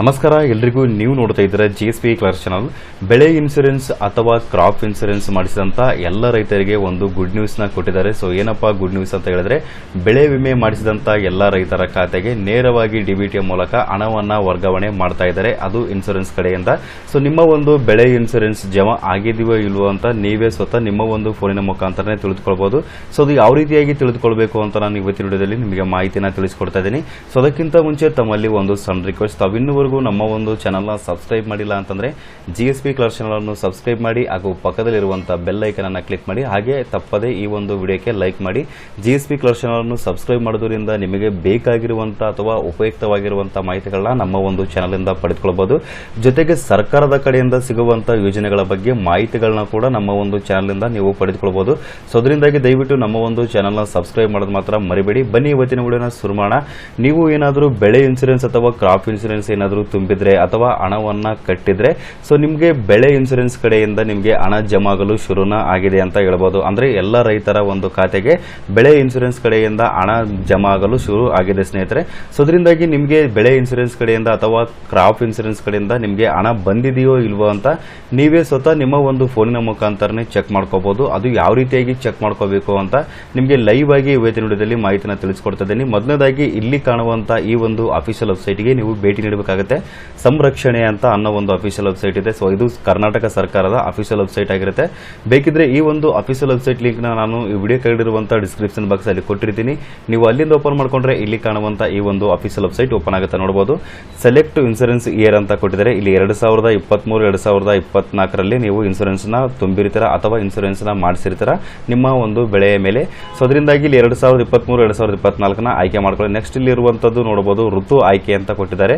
ನಮಸ್ಕಾರ, ಎಲ್ರಿಗೂ ನೀವು ನೋಡ್ತಾ ಇದ್ದೀರಾ ಜಿ ಎಸ್ ಪಿ ಕ್ಲರ್ ಚಾನಲ್ ಬೆಳೆ ಇನ್ಸೂರೆನ್ಸ್ ಅಥವಾ ಕ್ರಾಪ್ ಇನ್ಸೂರೆನ್ಸ್ ಮಾಡಿಸಿದಂಥ ಎಲ್ಲ ರೈತರಿಗೆ ಒಂದು ಗುಡ್ ನ್ಯೂಸ್ನ ಕೊಟ್ಟಿದ್ದಾರೆ. ಸೊ ಏನಪ್ಪ ಗುಡ್ ನ್ಯೂಸ್ ಅಂತ ಹೇಳಿದ್ರೆ, ಬೆಳೆ ವಿಮೆ ಮಾಡಿಸಿದಂಥ ಎಲ್ಲ ರೈತರ ಖಾತೆಗೆ ನೇರವಾಗಿ ಡಿಬಿಟಿ ಮೂಲಕ ಹಣವನ್ನು ವರ್ಗಾವಣೆ ಮಾಡ್ತಾ ಇದ್ದಾರೆ. ಅದು ಇನ್ಸೂರೆನ್ಸ್ ಕಡೆಯಿಂದ. ಸೊ ನಿಮ್ಮ ಒಂದು ಬೆಳೆ ಇನ್ಸೂರೆನ್ಸ್ ಜಮಾ ಆಗಿದೆಯೋ ಇಲ್ವೋ ಅಂತ ನೀವೇ ಸ್ವತಃ ನಿಮ್ಮ ಒಂದು ಫೋನಿನ ಮುಖಾಂತರನೇ ತಿಳಿದುಕೊಳ್ಬೋದು. ಸೊ ಅದು ಯಾವ ರೀತಿಯಾಗಿ ತಿಳಿದುಕೊಳ್ಬೇಕು ಅಂತ ನಾನು ಇವತ್ತಿನ ವಿಡಿಯೋದಲ್ಲಿ ನಿಮಗೆ ಮಾಹಿತಿನ ತಿಳಿಸ್ಕೊಡ್ತಾ ಇದ್ದೀನಿ. ಸೊ ಅದಕ್ಕಿಂತ ಮುಂಚೆ ತಮ್ಮಲ್ಲಿ ಒಂದು ಸಣ್ಣ ರಿಕ್ವೆಸ್ಟ್ ತಾವಿನ್ನೂವರೆಗೂ ನಮ್ಮ ಒಂದು ಚಾನಲ್ನ ಸಬ್ಸ್ಕ್ರೈಬ್ ಮಾಡಿಲ್ಲ ಅಂತಂದರೆ ಜಿ ಎಸ್ ಪಿ ಕ್ಲರ್ ಚಾನಲನ್ನು ಸಬ್ಸ್ಕ್ರೈಬ್ ಮಾಡಿ ಹಾಗೂ ಪಕ್ಕದಲ್ಲಿರುವಂಥ ಬೆಲ್ ಐಕನನ್ನು ಕ್ಲಿಕ್ ಮಾಡಿ ಹಾಗೆ ತಪ್ಪದೇ ಈ ಒಂದು ವಿಡಿಯೋಕ್ಕೆ ಲೈಕ್ ಮಾಡಿ. ಜಿ ಎಸ್ ಪಿ ಕ್ಲರ್ ಚಾನಲನ್ನು ಸಬ್ಸ್ಕ್ರೈಬ್ ಮಾಡೋದ್ರಿಂದ ನಿಮಗೆ ಬೇಕಾಗಿರುವಂಥ ಅಥವಾ ಉಪಯುಕ್ತವಾಗಿರುವಂಥ ಮಾಹಿತಿಗಳನ್ನ ನಮ್ಮ ಒಂದು ಚಾನಲಿಂದ ಪಡೆದುಕೊಳ್ಬೋದು ಜೊತೆಗೆ ಸರ್ಕಾರದ ಕಡೆಯಿಂದ ಸಿಗುವಂಥ ಯೋಜನೆಗಳ ಬಗ್ಗೆ ಮಾಹಿತಿಗಳನ್ನ ಕೂಡ ನಮ್ಮ ಒಂದು ಚಾನಲಿಂದ ನೀವು ಪಡೆದುಕೊಳ್ಬೋದು ಸೊ ಅದರಿಂದಾಗಿ ದಯವಿಟ್ಟು ನಮ್ಮ ಒಂದು ಚಾನಲ್ನ ಸಬ್ಸ್ಕ್ರೈಬ್ ಮಾಡೋದು ಮಾತ್ರ ಮರಿಬೇಡಿ. ಬನ್ನಿ ಇವತ್ತಿನ ವಿಡಿಯೋನ ಶುರು ನೀವು ಏನಾದರೂ ಬೆಳೆ ಇನ್ಸೂರೆನ್ಸ್ ಅಥವಾ ಕ್ರಾಪ್ ಇನ್ಸೂರೆನ್ಸ್ ಏನಾದರೂ ತುಂಬಿದ್ರೆ ಅಥವಾ ಹಣವನ್ನ ಕಟ್ಟಿದ್ರೆ. ಸೊ ನಿಮಗೆ ಬೆಳೆ ಇನ್ಸೂರೆನ್ಸ್ ಕಡೆಯಿಂದ ನಿಮಗೆ ಹಣ ಜಮಾ ಆಗಲು ಶುರುನ ಆಗಿದೆ ಅಂತ ಹೇಳ್ಬೋದು. ಅಂದ್ರೆ ಎಲ್ಲ ರೈತರ ಒಂದು ಖಾತೆಗೆ ಬೆಳೆ ಇನ್ಸೂರೆನ್ಸ್ ಕಡೆಯಿಂದ ಹಣ ಜಮಾ ಆಗಲು ಶುರು ಆಗಿದೆ ಸ್ನೇಹಿತರೆ. ಸೊ ಅದರಿಂದಾಗಿ ನಿಮಗೆ ಬೆಳೆ ಇನ್ಸೂರೆನ್ಸ್ ಕಡೆಯಿಂದ ಅಥವಾ ಕ್ರಾಪ್ ಇನ್ಸೂರೆನ್ಸ್ ಕಡೆಯಿಂದ ನಿಮಗೆ ಹಣ ಬಂದಿದೆಯೋ ಇಲ್ವೋ ಅಂತ ನೀವೇ ಸ್ವತಃ ನಿಮ್ಮ ಒಂದು ಫೋನಿನ ಮುಖಾಂತರನೇ ಚೆಕ್ ಮಾಡ್ಕೋಬಹುದು ಅದು ಯಾವ ರೀತಿಯಾಗಿ ಚೆಕ್ ಮಾಡ್ಕೋಬೇಕು ಅಂತ ನಿಮಗೆ ಲೈವ್ ಆಗಿ ಇವತ್ತಿನ ವಿಡಿಯೋದಲ್ಲಿ ಮಾಹಿತಿನ ತಿಳಿಸ್ಕೊಡ್ತಾ ಇದ್ದೀನಿ. ಮೊದಲನೇದಾಗಿ ಇಲ್ಲಿ ಕಾಣುವಂತ ಈ ಒಂದು ಅಫಿಷಿಯಲ್ ವೆಬ್ಸೈಟ್ಗೆ ನೀವು ಭೇಟಿ ನೀಡಬೇಕಾಗುತ್ತೆ. ಸಂರಕ್ಷಣೆ ಅಂತ ಅನ್ನೋ ಒಂದು ಅಫಿಷಿಯಲ್ ವೆಬ್ಸೈಟ್ ಇದೆ. ಸೊ ಇದು ಕರ್ನಾಟಕ ಸರ್ಕಾರದ ಅಫಿಷಿಯಲ್ ವೆಬ್ಸೈಟ್ ಆಗಿರುತ್ತೆ. ಬೇಕಿದ್ರೆ ಈ ಒಂದು ಅಫಿಷಿಯಲ್ ವೆಬ್ಸೈಟ್ ಲಿಂಕ್ನ ನಾನು ಈ ವಿಡಿಯೋ ಕೆಳಗಿರುವಂಥ ಡಿಸ್ಕ್ರಿಪ್ಷನ್ ಬಾಕ್ಸ್ ಅಲ್ಲಿ ಕೊಟ್ಟಿರ್ತೀನಿ. ನೀವು ಅಲ್ಲಿಂದ ಓಪನ್ ಮಾಡ್ಕೊಂಡ್ರೆ ಇಲ್ಲಿ ಕಾಣುವಂತಹ ಈ ಒಂದು ಅಫಿಷಿಯಲ್ ವೆಬ್ಸೈಟ್ ಓಪನ್ ಆಗುತ್ತೆ ನೋಡಬಹುದು ಸೆಲೆಕ್ಟ್ ಇನ್ಸೂರೆನ್ಸ್ ಇಯರ್ ಅಂತ ಕೊಟ್ಟಿದ್ದಾರೆ. ಇಲ್ಲಿ ಎರಡು ಸಾವಿರದ ಇಪ್ಪತ್ಮೂರು, ಎರಡು ಸಾವಿರದ ಇಪ್ಪತ್ನಾಲ್ಕರಲ್ಲಿ ನೀವು ಇನ್ಸೂರೆನ್ಸ್ನ ತುಂಬಿರ್ತೀರ ಅಥವಾ ಇನ್ಸೂರೆನ್ಸ್ನ ಮಾಡಿಸಿರ್ತೀರ ನಿಮ್ಮ ಒಂದು ಬೆಳೆಯ ಮೇಲೆ. ಸೊ ಅದರಿಂದಾಗಿ ಇಲ್ಲಿ ಎರಡು ಸಾವಿರದ ಇಪ್ಪತ್ಮೂರು, ಎರಡು ಸಾವಿರದ ಇಪ್ಪತ್ನಾಲ್ಕನ ಆಯ್ಕೆ ಮಾಡ್ಕೊಳ್ಳಿ. ನೆಕ್ಸ್ಟ್ ಇಲ್ಲಿ ಇರುವಂತದ್ದು ನೋಡಬಹುದು ಋತು ಆಯ್ಕೆ ಅಂತ ಕೊಟ್ಟಿದ್ದಾರೆ.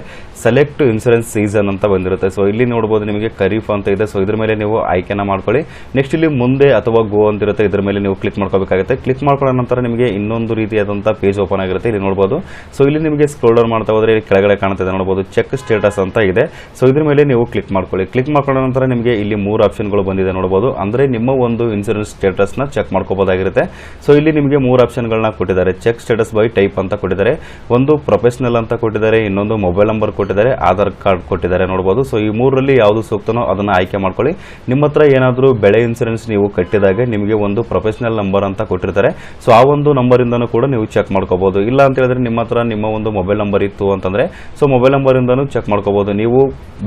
ಸೆಲೆಕ್ಟ್ ಇನ್ಸೂರೆನ್ಸ್ ಸೀಸನ್ ಅಂತ ಬಂದಿರುತ್ತೆ. ಸೊ ಇಲ್ಲಿ ನೋಡಬಹುದು ನಿಮಗೆ ಖರೀಫ್ ಅಂತ ಇದೆ. ಸೊ ಇದ್ರ ಮೇಲೆ ನೀವು ಆಯ್ಕೆನ ಮಾಡ್ಕೊಳ್ಳಿ. ನೆಕ್ಸ್ಟ್ ಇಲ್ಲಿ ಮುಂದೆ ಅಥವಾ ಗೋ ಅಂತ ಇರುತ್ತೆ ಇದ್ರ ಮೇಲೆ ನೀವು ಕ್ಲಿಕ್ ಮಾಡ್ಕೋಬೇಕಾಗುತ್ತೆ. ಕ್ಲಿಕ್ ಮಾಡ್ಕೊಂಡ ನಂತರ ನಿಮಗೆ ಇನ್ನೊಂದು ರೀತಿಯಾದಂತಹ ಪೇಜ್ ಓಪನ್ ಆಗಿರುತ್ತೆ. ಇಲ್ಲಿ ನೋಡಬಹುದು ಸೊ ಇಲ್ಲಿ ನಿಮಗೆ ಸ್ಕ್ರೋಲ್ ಡೌನ್ ಮಾಡ್ತಾ ಹೋದ್ರೆ ಇಲ್ಲಿ ಕೆಳಗಡೆ ಕಾಣ್ತಿದೆ ನೋಡಬಹುದು ಚೆಕ್ ಸ್ಟೇಟಸ್ ಅಂತ ಇದೆ. ಸೊ ಇದ್ರ ಮೇಲೆ ನೀವು ಕ್ಲಿಕ್ ಮಾಡ್ಕೊಳ್ಳಿ. ಕ್ಲಿಕ್ ಮಾಡ್ಕೊಂಡ ನಂತರ ನಿಮಗೆ ಇಲ್ಲಿ ಮೂರು ಆಪ್ಷನ್ಗಳು ಬಂದಿದೆ ನೋಡಬಹುದು ಅಂದ್ರೆ ನಿಮ್ಮ ಒಂದು ಇನ್ಸೂರೆನ್ಸ್ ಸ್ಟೇಟಸ್ನ ಚೆಕ್ ಮಾಡ್ಕೋಬಹುದಾಗಿರುತ್ತೆ ಸೊ ಇಲ್ಲಿ ನಿಮಗೆ ಮೂರು ಆಪ್ಷನ್ಗಳನ್ನ ಕೊಟ್ಟಿದ್ದಾರೆ. ಚೆಕ್ ಸ್ಟೇಟಸ್ ಬೈ ಟೈಪ್ ಅಂತ ಕೊಟ್ಟಿದ್ದಾರೆ. ಒಂದು ಪ್ರೊಫೆಷನಲ್ ಅಂತ ಕೊಟ್ಟಿದ್ದಾರೆ. ಇನ್ನೊಂದು ಮೊಬೈಲ್ ನಂಬರ್ ಕೊಟ್ಟಿದ್ದಾರೆ. ಆಧಾರ್ ಕಾರ್ಡ್ ಕೊಟ್ಟಿದ್ದಾರೆ ನೋಡಬಹುದು ಸೊ ಈ ಮೂರರಲ್ಲಿ ಯಾವುದು ಸೂಕ್ತನೋ ಅದನ್ನ ಆಯ್ಕೆ ಮಾಡ್ಕೊಳ್ಳಿ. ನಿಮ್ಮ ಏನಾದರೂ ಬೆಳೆ ಇನ್ಸೂರೆನ್ಸ್ ನೀವು ಕಟ್ಟಿದಾಗ ನಿಮಗೆ ಒಂದು ಪ್ರೊಫೆಷನಲ್ ನಂಬರ್ ಅಂತ ಕೊಟ್ಟಿರ್ತಾರೆ. ಸೊ ಆ ಒಂದು ನಂಬರಿಂದನೂ ಕೂಡ ನೀವು ಚೆಕ್ ಮಾಡ್ಕೋಬಹುದು ಇಲ್ಲ ಅಂತ ಹೇಳಿದ್ರೆ ನಿಮ್ಮ ನಿಮ್ಮ ಒಂದು ಮೊಬೈಲ್ ನಂಬರ್ ಇತ್ತು ಅಂತಂದ್ರೆ ಸೊ ಮೊಬೈಲ್ ನಂಬರ್ ಇಂದನೂ ಚೆಕ್ ಮಾಡ್ಕೋಬಹುದು ನೀವು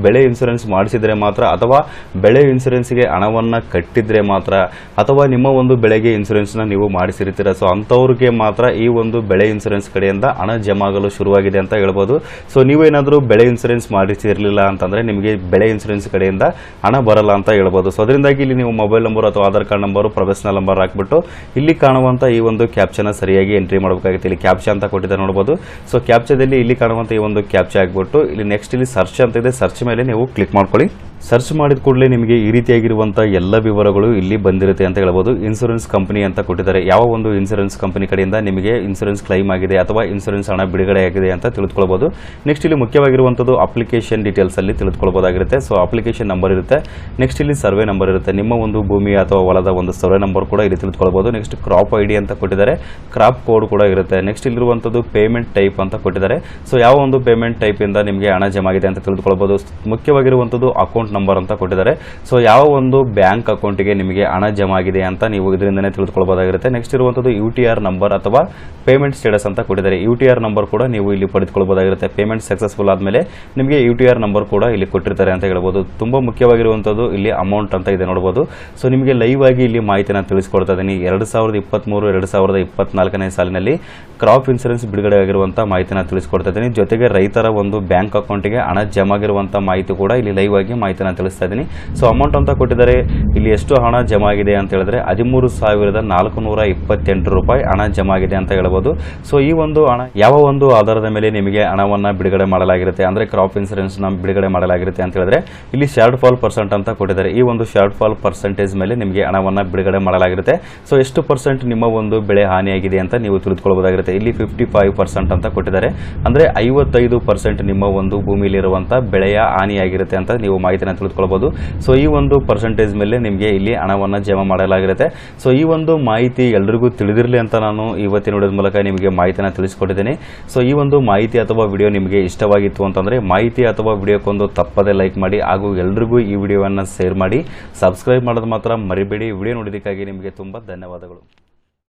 ಬೆಳೆ ಇನ್ಸೂರೆನ್ಸ್ ಮಾಡಿಸಿದ್ರೆ ಮಾತ್ರ ಅಥವಾ ಬೆಳೆ ಇನ್ಸೂರೆನ್ಸ್ಗೆ ಹಣವನ್ನ ಕಟ್ಟಿದ್ರೆ ಮಾತ್ರ ಅಥವಾ ನಿಮ್ಮ ಒಂದು ಬೆಳೆಗೆ ಇನ್ಸೂರೆನ್ಸ್ನ ನೀವು ಮಾಡಿಸಿರ್ತೀರ. ಸೊ ಅಂತವ್ರಿಗೆ ಮಾತ್ರ ಈ ಒಂದು ಬೆಳೆ ಇನ್ಸೂರೆನ್ಸ್ ಕಡೆಯಿಂದ ಹಣ ಜಮಾ ಆಗಲು ಶುರುವಾಗಿದೆ ಅಂತ ಹೇಳ್ಬೋದು. ಸೊ ನೀವೇನಾದರೂ ಬೆಳೆ ಇನ್ಸೂರೆನ್ಸ್ ಮಾಡಿಸಿರಲಿಲ್ಲ ಅಂತಂದರೆ ನಿಮಗೆ ಬೆಳೆ ಇನ್ಸೂರೆನ್ಸ್ ಕಡೆಯಿಂದ ಹಣ ಬರಲ್ಲ ಅಂತ ಹೇಳ್ಬೋದು. ಸೊ ಅದರಿಂದಾಗಿ ಇಲ್ಲಿ ನೀವು ಮೊಬೈಲ್ ನಂಬರ್ ಅಥವಾ Aadhaar card number professional number ಹಾಕ್ಬಿಟ್ಟು ಇಲ್ಲಿ ಕಾಣುವಂಥ ಈ ಒಂದು ಕ್ಯಾಪ್ಚನ ಸರಿಯಾಗಿ ಎಂಟ್ರಿ ಮಾಡಬೇಕಾಗುತ್ತೆ. ಇಲ್ಲಿ ಕ್ಯಾಪ್ಚಾ ಅಂತ ಕೊಟ್ಟಿದ್ದಾರೆ ನೋಡ್ಬೋದು. ಸೊ ಕ್ಯಾಪ್ಚಾದಲ್ಲಿ ಇಲ್ಲಿ ಕಾಣುವಂಥ ಈ ಒಂದು ಕ್ಯಾಪ್ಚಾ ಹಾಕ್ಬಿಟ್ಟು ಇಲ್ಲಿ ನೆಕ್ಸ್ಟ್ ಇಲ್ಲಿ ಸರ್ಚ್ ಅಂತ ಇದೆ. ಸರ್ಚ್ ಮೇಲೆ ನೀವು ಕ್ಲಿಕ್ ಮಾಡ್ಕೊಳ್ಳಿ. ಸರ್ಚ್ ಮಾಡಿದ ಕೂಡಲೇ ನಿಮಗೆ ಈ ರೀತಿಯಾಗಿರುವಂಥ ಎಲ್ಲ ವಿವರಗಳು ಇಲ್ಲಿ ಬಂದಿರುತ್ತೆ ಅಂತ ಹೇಳ್ಬೋದು. ಇನ್ಸೂರೆನ್ಸ್ ಕಂಪನಿ ಅಂತ ಕೊಟ್ಟಿದ್ದಾರೆ. ಯಾವ ಒಂದು ಇನ್ಸೂರೆನ್ಸ್ ಕಂಪನಿ ಕಡೆಯಿಂದ ನಿಮಗೆ ಇನ್ಸೂರೆನ್ಸ್ ಕ್ಲೈಮ್ ಆಗಿದೆ ಅಥವಾ ಇನ್ಸೂರೆನ್ಸ್ ಹಣ ಬಿಡುಗಡೆ ಆಗಿದೆ ಅಂತ ತಿಳಿದುಕೊಳ್ಬೋದು. ನೆಕ್ಸ್ಟ್ ಇಲ್ಲಿ ಮುಖ್ಯವಾಗಿರುವಂಥದ್ದು ಅಪ್ಲಿಕೇಶನ್ ಡೀಟೇಲ್ಸ್ ಅಲ್ಲಿ ತಿಳಿದುಕೊಳ್ಬೋದಾಗಿರುತ್ತೆ. ಸೊ ಅಪ್ಲಿಕೇಶನ್ ನಂಬರ್ ಇರುತ್ತೆ. ನೆಕ್ಸ್ಟ್ ಇಲ್ಲಿ ಸರ್ವೆ ನಂಬರ್ ಇರುತ್ತೆ. ನಿಮ್ಮ ಒಂದು ಭೂಮಿ ಅಥವಾ ಹೊಲದ ಒಂದು ಸರ್ವೆ ನಂಬರ್ ಕೂಡ ಇಲ್ಲಿ ತಿಳಿದುಕೊಳ್ಬೋದು. ನೆಕ್ಸ್ಟ್ ಕ್ರಾಪ್ ಐ ಅಂತ ಕೊಟ್ಟಿದ್ದಾರೆ. ಕ್ರಾಪ್ ಕೋಡ್ ಕೂಡ ಇರುತ್ತೆ. ನೆಕ್ಸ್ಟ್ ಇಲ್ಲಿರುವಂಥದ್ದು ಪೇಮೆಂಟ್ ಟೈಪ್ ಅಂತ ಕೊಟ್ಟಿದ್ದಾರೆ. ಸೊ ಯಾವ ಒಂದು ಪೇಮೆಂಟ್ ಟೈಪ್ ಇಂದ ನಿಮಗೆ ಹಣ ಜಮಾ ಆಗಿದೆ ಅಂತ ತಿಳಿದುಕೊಳ್ಬೋದು. ಮುಖ್ಯವಾಗಿರುವಂಥದ್ದು ಅಕೌಂಟ್ ನಂಬರ್ ಅಂತ ಕೊಟ್ಟಿದ್ದಾರೆ. ಸೊ ಯಾವ ಒಂದು ಬ್ಯಾಂಕ್ ಅಕೌಂಟಿಗೆ ನಿಮಗೆ ಹಣ ಜಮಾ ಆಗಿದೆ ಅಂತ ನೀವು ಇದರಿಂದನೇ ತಿಳಿದುಕೊಳ್ಬೋದಾಗಿರುತ್ತೆ. ನೆಕ್ಸ್ಟ್ ಇರುವಂಥದ್ದು ಯು ಟಿ ಆರ್ ನಂಬರ್ ಅಥವಾ ಪೇಮೆಂಟ್ ಸ್ಟೇಟಸ್ ಅಂತ ಕೊಟ್ಟಿದ್ದಾರೆ. ಯು ಟಿ ಆರ್ ನಂಬರ್ ಕೂಡ ನೀವು ಇಲ್ಲಿ ಪಡೆದುಕೊಳ್ಬೋದಾಗಿರುತ್ತೆ. ಪೇಮೆಂಟ್ ಸಕ್ಸಸ್ಫುಲ್ ಆದಮೇಲೆ ನಿಮಗೆ ಯು ಟಿ ಆರ್ ನಂಬರ್ ಕೂಡ ಇಲ್ಲಿ ಕೊಟ್ಟಿರ್ತಾರೆ ಅಂತ ಹೇಳ್ಬೋದು. ತುಂಬ ಮುಖ್ಯವಾಗಿರುವಂಥದ್ದು ಇಲ್ಲಿ ಅಮೌಂಟ್ ಅಂತ ಇದೆ ನೋಡ್ಬೋದು. ಸೊ ನಿಮಗೆ ಲೈವ್ ಆಗಿ ಇಲ್ಲಿ ಮಾಹಿತಿನ ತಿಳಿಸ್ಕೊಡ್ತಾ ಇದ್ದೀನಿ. ಎರಡು ಸಾವಿರದ ಇಪ್ಪತ್ತ್ಮೂರು ಎರಡು ಸಾವಿರದ ಇಪ್ಪತ್ನಾಲ್ಕನೇ ಸಾಲಿನಲ್ಲಿ ಕ್ರಾಪ್ ಇನ್ಸೂರೆನ್ಸ್ ಬಿಡುಗಡೆ ಆಗಿರುವಂಥ ಮಾಹಿತಿನ ತಿಳಿಸ್ಕೊಡ್ತಾ ಇದ್ದೀನಿ. ಜೊತೆಗೆ ರೈತರ ಒಂದು ಬ್ಯಾಂಕ್ ಅಕೌಂಟಿಗೆ ಹಣ ಜಮಾ ಆಗಿರುವಂಥ ಮಾಹಿತಿ ಕೂಡ ಇಲ್ಲಿ ಲೈವ್ ಆಗಿ ಮಾಹಿತಿನ ತಿಳಿಸ್ತಾ ಇದ್ದೀನಿ. ಸೊ ಅಮೌಂಟ್ ಅಂತ ಕೊಟ್ಟಿದ್ದಾರೆ, ಇಲ್ಲಿ ಎಷ್ಟು ಹಣ ಜಮಾ ಆಗಿದೆ ಅಂತ ಹೇಳಿದ್ರೆ ಹದಿಮೂರು ಸಾವಿರದ ನಾಲ್ಕು ನೂರ ಇಪ್ಪತ್ತೆಂಟು ರೂಪಾಯಿ ಹಣ ಜಮಾ ಆಗಿದೆ ಅಂತ ಹೇಳ್ಬೋದು. ಸೊ ಈ ಒಂದು ಹಣ, ಯಾವ ಒಂದು ಆಧಾರದ ಮೇಲೆ ನಿಮಗೆ ಹಣವನ್ನು ಬಿಡುಗಡೆ ಮಾಡಲಾಗಿರುತ್ತೆ? ಅಂದ್ರೆ ಕ್ರಾಪ್ ಇನ್ಸೂರೆನ್ಸ್ನ ಬಿಡುಗಡೆ ಮಾಡಲಾಗಿರುತ್ತೆ ಅಂತ ಹೇಳಿದ್ರೆ, ಇಲ್ಲಿ ಶಾರ್ಟ್ ಫಾಲ್ ಪರ್ಸೆಂಟ್ ಅಂತ ಕೊಟ್ಟಿದ್ದಾರೆ. ಈ ಒಂದು ಶಾರ್ಟ್ ಫಾಲ್ ಪರ್ಸೆಂಟೇಜ್ ಮೇಲೆ ನಿಮಗೆ ಹಣವನ್ನು ಬಿಡುಗಡೆ ಮಾಡಲಾಗಿರುತ್ತೆ. ಸೊ ಎಷ್ಟು ಪರ್ಸೆಂಟ್ ನಿಮ್ಮ ಒಂದು ಬೆಳೆ ಹಾನಿಯಾಗಿದೆ ಅಂತ ನೀವು ತಿಳಿದುಕೊಳ್ಬೋದಾಗಿರುತ್ತೆ. ಇಲ್ಲಿ ಫಿಫ್ಟಿ ಫೈವ್ ಪರ್ಸೆಂಟ್ ಅಂತ ಕೊಟ್ಟಿದ್ದಾರೆ. ಅಂದ್ರೆ ಐವತ್ತೈದು ಪರ್ಸೆಂಟ್ ನಿಮ್ಮ ಒಂದು ಭೂಮಿಯಲ್ಲಿರುವಂತಹ ಬೆಳೆಯ ಹಾನಿಯಾಗಿರುತ್ತೆ ಅಂತ ನೀವು ಮಾಹಿತಿ ಮಾಹಿತಿನ ತಿಳಿದುಕೊಳ್ಬೋದು ಸೊ ಈ ಒಂದು ಪರ್ಸೆಂಟೇಜ್ ಮೇಲೆ ನಿಮಗೆ ಇಲ್ಲಿ ಹಣವನ್ನು ಜಮಾ ಮಾಡಲಾಗಿರುತ್ತೆ. ಸೊ ಈ ಒಂದು ಮಾಹಿತಿ ಎಲ್ರಿಗೂ ತಿಳಿದಿರಲಿ ಅಂತ ನಾನು ಇವತ್ತಿನ ವಿಡಿಯೋದ ಮೂಲಕ ನಿಮಗೆ ಮಾಹಿತಿಯನ್ನು ತಿಳಿಸ್ಕೊಟ್ಟಿದ್ದೀನಿ. ಸೊ ಈ ಒಂದು ಮಾಹಿತಿ ಅಥವಾ ವಿಡಿಯೋ ನಿಮಗೆ ಇಷ್ಟವಾಗಿತ್ತು ಅಂತಂದರೆ ಮಾಹಿತಿ ಅಥವಾ ವಿಡಿಯೋಕ್ಕೊಂದು ತಪ್ಪದೇ ಲೈಕ್ ಮಾಡಿ ಹಾಗೂ ಎಲ್ರಿಗೂ ಈ ವಿಡಿಯೋವನ್ನು ಶೇರ್ ಮಾಡಿ. ಸಬ್ಸ್ಕ್ರೈಬ್ ಮಾಡೋದು ಮಾತ್ರ ಮರಿಬೇಡಿ. ವಿಡಿಯೋ ನೋಡಿದ್ದಕ್ಕಾಗಿ ನಿಮಗೆ ತುಂಬ ಧನ್ಯವಾದಗಳು.